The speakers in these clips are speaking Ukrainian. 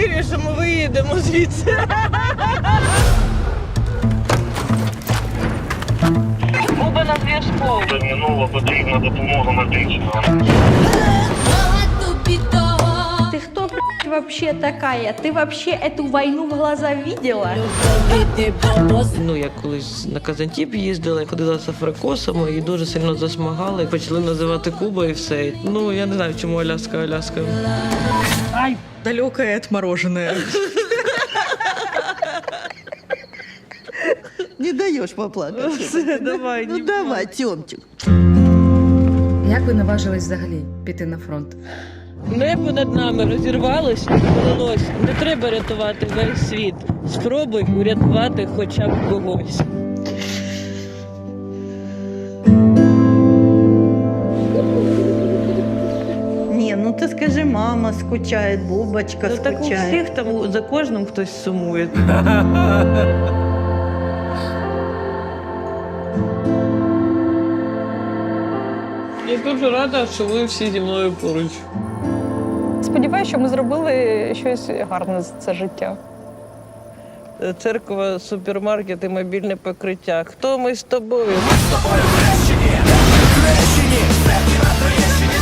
вірю, що ми виїдемо звідси. Буба на зв'язку. Терміново потрібна допомога медична Ты кто, блядь, вообще такая? Ты вообще эту войну в глаза видела? Ну, я колись на Казантіп їздила, ходила з африкосами і дуже сильно засмагали. Почали називати Куба і все. Ну, я не знаю, чому Аляска, Аляска. Далекое отмороженное. Не даешь поплакать. Все, давай, Ну не давай, Тёмчик. Як ви наважились взагалі піти на фронт? Небо над нами розірвалось і полилось. Не треба рятувати весь світ. Спробуй урятувати хоча б когось. Не, ну ты скажи, мама скучает, Бубочка Ну, так у всіх там за кожним хтось сумує. Я дуже рада, що ви всі зі мною поруч. Сподіваюся, що ми зробили щось гарне за це життя. Церква, супермаркет і мобільне покриття. Хто ми з тобою?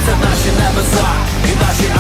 Це наші небеса і наші